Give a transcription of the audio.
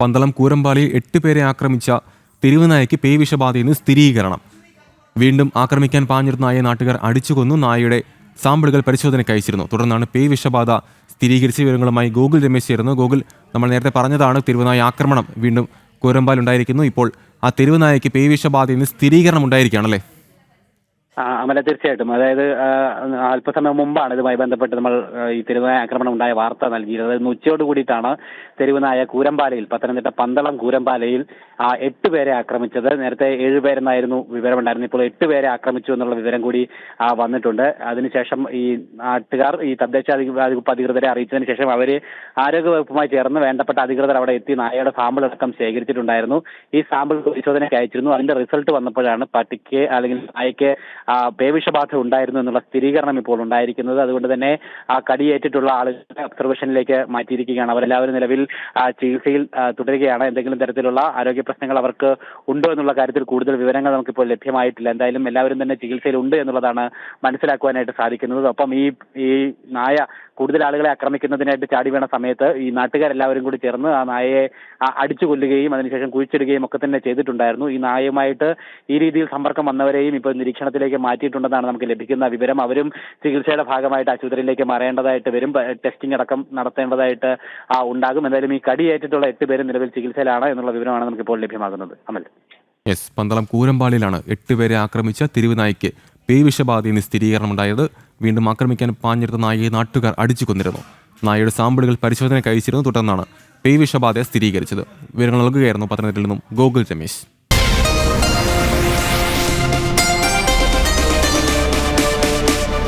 പന്തളം കൂരമ്പാലയിൽ എട്ട് പേരെ ആക്രമിച്ച തെരുവുനായയ്ക്ക് പേവിഷബാധയിൽ നിന്ന് സ്ഥിരീകരണം. വീണ്ടും ആക്രമിക്കാൻ പാഞ്ഞിരുന്ന നായയെ നാട്ടുകാർ അടിച്ചുകൊന്നു. നായയുടെ സാമ്പിളുകൾ പരിശോധനയ്ക്ക് അയച്ചിരുന്നു. തുടർന്നാണ് പേ വിഷബാധ സ്ഥിരീകരിച്ച വിവരങ്ങളുമായി ഗൂഗിൾ രമേശ് ചേർന്നു ഗൂഗിൾ നമ്മൾ നേരത്തെ പറഞ്ഞതാണ് തെരുവുനായ ആക്രമണം വീണ്ടും കൂരമ്പാൽ ഉണ്ടായിരിക്കുന്നു ഇപ്പോൾ ആ തെരുവുനായയ്ക്ക് പേവിഷബാധയിൽ നിന്ന് സ്ഥിരീകരണം ഉണ്ടായിരിക്കുകയാണല്ലേ അമല തീർച്ചയായിട്ടും. അതായത് അല്പസമയം മുമ്പാണ് ഇതുമായി ബന്ധപ്പെട്ട് നമ്മൾ ഈ തെരുവുനായ ആക്രമണം ഉണ്ടായ വാർത്ത നൽകിയത്. ഇന്ന് ഉച്ചയോട് കൂടിയിട്ടാണ് തെരുവുനായ കൂരമ്പാലയിൽ പത്തനംതിട്ട പന്തളം കൂരമ്പാലയിൽ എട്ട് പേരെ ആക്രമിച്ചത്. നേരത്തെ ഏഴ് പേരെന്നായിരുന്നു വിവരമുണ്ടായിരുന്നത്. ഇപ്പോൾ എട്ട് പേരെ ആക്രമിച്ചു എന്നുള്ള വിവരം കൂടി വന്നിട്ടുണ്ട്. അതിനുശേഷം ഈ നാട്ടുകാർ ഈ തദ്ദേശ വകുപ്പ് അധികൃതരെ അറിയിച്ചതിന് ശേഷം അവർ ആരോഗ്യവകുപ്പുമായി ചേർന്ന് വേണ്ടപ്പെട്ട അധികൃതർ അവിടെ എത്തി നായയുടെ സാമ്പിൾ അടക്കം ശേഖരിച്ചിട്ടുണ്ടായിരുന്നു. ഈ സാമ്പിൾ പരിശോധനയ്ക്ക് അയച്ചിരുന്നു. അതിന്റെ റിസൾട്ട് വന്നപ്പോഴാണ് പട്ടിക്ക് അല്ലെങ്കിൽ നായയ്ക്ക് പേവിഷബാധ ഉണ്ടായിരുന്നു എന്നുള്ള സ്ഥിരീകരണം ഇപ്പോൾ ഉണ്ടായിരിക്കുന്നത്. അതുകൊണ്ട് തന്നെ ആ കടിയേറ്റിട്ടുള്ള ആളുകളെ ഒബ്സർവേഷനിലേക്ക് മാറ്റിയിരിക്കുകയാണ്. അവരെല്ലാവരും നിലവിൽ ചികിത്സയിൽ തുടരുകയാണ്. എന്തെങ്കിലും തരത്തിലുള്ള ആരോഗ്യ പ്രശ്നങ്ങൾ അവർക്ക് ഉണ്ടോ എന്നുള്ള കാര്യത്തിൽ കൂടുതൽ വിവരങ്ങൾ നമുക്കിപ്പോൾ ലഭ്യമായിട്ടില്ല. എന്തായാലും എല്ലാവരും തന്നെ ചികിത്സയിലുണ്ട് എന്നുള്ളതാണ് മനസ്സിലാക്കുവാനായിട്ട് സാധിക്കുന്നത്. ഒപ്പം ഈ ഈ നായ കൂടുതൽ ആളുകളെ ആക്രമിക്കുന്നതിനായിട്ട് ചാടി വീണ സമയത്ത് ഈ നാട്ടുകാരെല്ലാവരും കൂടി ചേർന്ന് ആ നായയെ അടിച്ചു കൊല്ലുകയും അതിനുശേഷം കുഴിച്ചിടുകയും ഒക്കെ തന്നെ ചെയ്തിട്ടുണ്ടായിരുന്നു. ഈ നായയുമായിട്ട് ഈ രീതിയിൽ സമ്പർക്കം വന്നവരെയും ഇപ്പോൾ നിരീക്ഷണത്തിലേക്ക് മാറ്റിയിട്ടുണ്ടെന്നാണ് നമുക്ക് ലഭിക്കുന്ന വിവരം. അവരും ചികിത്സയുടെ ഭാഗമായിട്ട് ആശുപത്രിയിലേക്ക് മാറേണ്ടതായിട്ട് വരും. ടെസ്റ്റിംഗ് അടക്കം നടത്തേണ്ടതായിട്ട് ഉണ്ടാകും. എന്തായാലും ഈ കടിയേറ്റിട്ടുള്ള എട്ട് പേരും നിലവിൽ ചികിത്സയിലാണ് എന്നുള്ള വിവരമാണ് നമുക്കിപ്പോൾ ലഭ്യമാകുന്നത്. അമൽ. യെസ് പന്തളം കൂരമ്പാലയിലാണ് എട്ടുപേരെ ആക്രമിച്ച തിരുവനായിക്ക് പേവിഷബാധയിൽ നിന്ന് സ്ഥിരീകരണമുണ്ടായത് വീണ്ടും ആക്രമിക്കാൻ പാഞ്ഞെടുത്ത നായയെ നാട്ടുകാർ അടിച്ചു കൊന്നിരുന്നു. നായയുടെ സാമ്പിളുകൾ പരിശോധന കഴിച്ചിരുന്നു തുടർന്നാണ് പേവിഷബാധ സ്ഥിരീകരിച്ചത്. വിവരങ്ങൾ നൽകുകയായിരുന്നു പത്തനംതിട്ടയിൽ നിന്നും ഗോകുൽ രമേശ്.